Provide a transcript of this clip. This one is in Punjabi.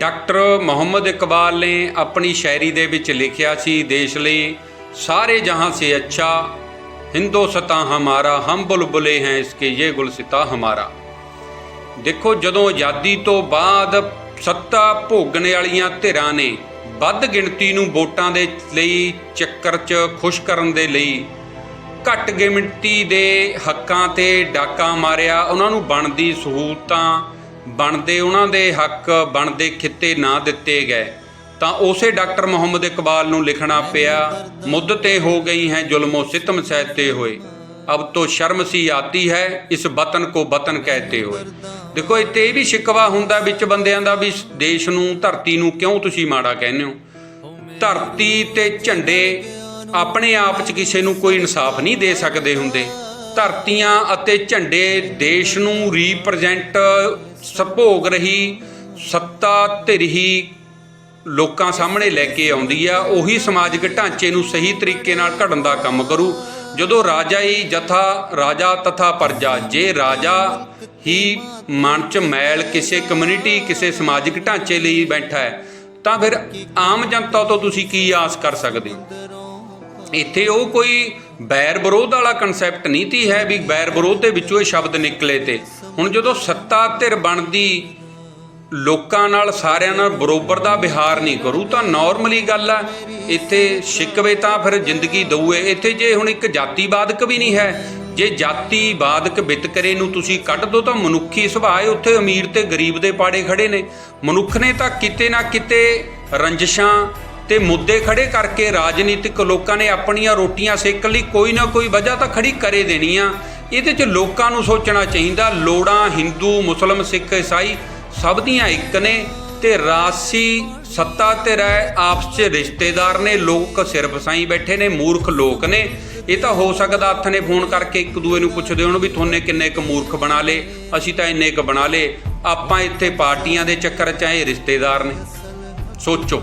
ਡਾਕਟਰ ਮੁਹੰਮਦ ਇਕਬਾਲ ਨੇ ਆਪਣੀ ਸ਼ਾਇਰੀ ਦੇ ਵਿੱਚ ਲਿਖਿਆ ਸੀ, ਦੇਸ਼ ਲਈ ਸਾਰੇ ਜਹਾਂ ਸੇ ਅੱਛਾ ਹਿੰਦੁਸਤਾਨ ਹਮਾਰਾ, ਹਮ ਬੁਲਬੁਲੇ ਹੈ ਇਸਕੇ ਇਹ ਗੁਲਸਿਤਾ ਹਮਾਰਾ। ਦੇਖੋ, ਜਦੋਂ ਆਜ਼ਾਦੀ ਤੋਂ ਬਾਅਦ ਸੱਤਾ ਭੋਗਣ ਵਾਲੀਆਂ ਧਿਰਾਂ ਨੇ ਵੱਧ ਗਿਣਤੀ ਨੂੰ ਵੋਟਾਂ ਦੇ ਲਈ, ਚੱਕਰ 'ਚ ਖੁਸ਼ ਕਰਨ ਦੇ ਲਈ ਘੱਟ ਗਿਣਤੀ ਦੇ ਹੱਕਾਂ ਤੇ ਡਾਕਾ ਮਾਰਿਆ, ਉਹਨਾਂ ਨੂੰ ਬਣਦੀ ਸਹੂਲਤਾਂ ਬਣਦੇ ਉਹਨਾਂ ਦੇ ਹੱਕ ਬਣਦੇ ਖਿੱਤੇ ਨਾ ਦਿੱਤੇ ਗਏ। ਤਾਂ ਉਸੇ ਡਾਕਟਰ ਮੁਹੰਮਦ ਇਕਬਾਲ ਨੂੰ ਲਿਖਣਾ ਪਿਆ ਮੁੱਦਤੇ ਹੋ ਗਈ ਹੈ ਜ਼ੁਲਮੋ, ਸਿਤਮ ਸਹਿਤੇ ਹੋਏ। ਅਬ ਤੋ ਸ਼ਰਮ ਸੀ ਆਤੀ ਹੈ, ਇਸ ਵਤਨ ਕੋ ਵਤਨ ਕਹਤੇ ਹੋਏ। ਦੇਖੋ, ਇੱਥੇ ਇਹ ਵੀ ਸ਼ਿਕਵਾ ਹੁੰਦਾ ਵਿੱਚ ਬੰਦਿਆਂ ਦਾ ਵੀ ਦੇਸ਼ ਨੂੰ, ਧਰਤੀ ਨੂੰ ਕਿਉਂ ਤੁਸੀਂ ਮਾੜਾ ਕਹਿੰਦੇ ਹੋ? ਧਰਤੀ ਤੇ ਝੰਡੇ ਆਪਣੇ ਆਪ 'ਚ ਕਿਸੇ ਨੂੰ ਕੋਈ ਇਨਸਾਫ ਨਹੀਂ ਦੇ ਸਕਦੇ ਹੁੰਦੇ। ਧਰਤੀਆਂ ਅਤੇ ਝੰਡੇ ਦੇਸ਼ ਨੂੰ ਰੀਪ੍ਰੈਜ਼ੈਂਟ ਸਭੋਗ ਰਹੀ, ਸੱਤਾ ਧਿਰ ਲੋਕਾਂ ਸਾਹਮਣੇ ਲੈ ਕੇ ਆਉਂਦੀ ਆ, ਉਹੀ ਸਮਾਜਿਕ ਢਾਂਚੇ ਨੂੰ ਸਹੀ ਤਰੀਕੇ ਨਾਲ ਘੜਨ ਦਾ ਕੰਮ ਕਰੂ। ਜਦੋਂ ਰਾਜਾ ਹੀ ਜਥਾ, ਰਾਜਾ ਤਥਾ ਪਰਜਾ ਜੇ ਰਾਜਾ ਹੀ ਮਨ ਚ ਮੈਲ ਕਿਸੇ ਕਮਿਊਨਿਟੀ ਕਿਸੇ ਸਮਾਜਿਕ ਢਾਂਚੇ ਲਈ ਬੈਠਾ ਹੈ, ਤਾਂ ਫਿਰ ਆਮ ਜਨਤਾ ਤੋਂ ਤੁਸੀਂ ਕੀ ਆਸ ਕਰ ਸਕਦੇ ਹੋ? ਇੱਥੇ ਉਹ ਕੋਈ ਬੈਰ ਵਿਰੋਧ ਵਾਲਾ ਕਨਸੈਪਟ ਨਹੀਂ ਤੀ ਹੈ ਵੀ ਬੈਰ ਵਿਰੋਧ ਦੇ ਵਿੱਚੋਂ ਇਹ ਸ਼ਬਦ ਨਿਕਲੇ ਤੇ। ਹੁਣ ਜਦੋਂ ਸੱਤਾ ਧਿਰ ਬਣਦੀ, ਲੋਕਾਂ ਨਾਲ ਸਾਰਿਆਂ ਨਾਲ ਬਰੋਬਰ ਦਾ ਵਿਹਾਰ ਨਹੀਂ ਕਰੂ, ਤਾਂ ਨਾਰਮਲੀ ਗੱਲ ਆ, ਇੱਥੇ ਸ਼ਿਕਵੇ ਤਾਂ ਫਿਰ ਜ਼ਿੰਦਗੀ ਦਊਏ। ਇੱਥੇ ਜੇ ਹੁਣ ਇੱਕ ਜਾਤੀਵਾਦਕ ਵੀ ਨਹੀਂ ਹੈ, ਜੇ ਜਾਤੀਵਾਦਕ ਵਿਤਕਰੇ ਨੂੰ ਤੁਸੀਂ ਕੱਢ ਦੋ, ਤਾਂ ਮਨੁੱਖੀ ਸੁਭਾਅ ਉੱਥੇ ਅਮੀਰ ਤੇ ਗਰੀਬ ਦੇ ਪਾੜੇ ਖੜੇ ਨੇ। ਮਨੁੱਖ ਨੇ ਤਾਂ ਕਿਤੇ ਨਾ ਕਿਤੇ ਰੰਜਿਸ਼ਾਂ ਤੇ ਮੁੱਦੇ ਖੜੇ ਕਰਕੇ ਰਾਜਨੀਤਿਕ ਲੋਕਾਂ ਨੇ ਆਪਣੀਆਂ ਰੋਟੀਆਂ ਸੇਕਣ ਲਈ ਕੋਈ ਨਾ ਕੋਈ ਵਜ੍ਹਾ ਤਾਂ ਖੜੀ ਕਰੇ ਦੇਣੀ ਆ ਇਹਦੇ 'ਚ ਲੋਕਾਂ ਨੂੰ ਸੋਚਣਾ ਚਾਹੀਦਾ, ਲੋੜਾਂ ਹਿੰਦੂ, ਮੁਸਲਮ, ਸਿੱਖ, ਈਸਾਈ ਸਭ ਦੀਆਂ ਇੱਕ ਨੇ ਤੇ ਰਾਸੀ ਸੱਤਾ ਤੇ ਰਹਿ ਆਪਸ 'ਚ ਰਿਸ਼ਤੇਦਾਰ ਨੇ, ਲੋਕ ਸਿਰ ਫਸਾਈ ਬੈਠੇ ਨੇ, ਮੂਰਖ ਲੋਕ ਨੇ। ਇਹ ਤਾਂ ਹੋ ਸਕਦਾ ਹੱਥ ਨੇ ਫੋਨ ਕਰਕੇ ਇੱਕ ਦੂਏ ਨੂੰ ਪੁੱਛਦੇ ਹੋਣ ਵੀ ਤੁਹਾਨੇ ਕਿੰਨੇ ਕੁ ਮੂਰਖ ਬਣਾ ਲੇ ਅਸੀਂ ਤਾਂ ਇੰਨੇ ਕੁ ਬਣਾ ਲੇ ਆਪਾਂ ਇੱਥੇ ਪਾਰਟੀਆਂ ਦੇ ਚੱਕਰ 'ਚ ਆਏ, ਰਿਸ਼ਤੇਦਾਰ ਨੇ। ਸੋਚੋ।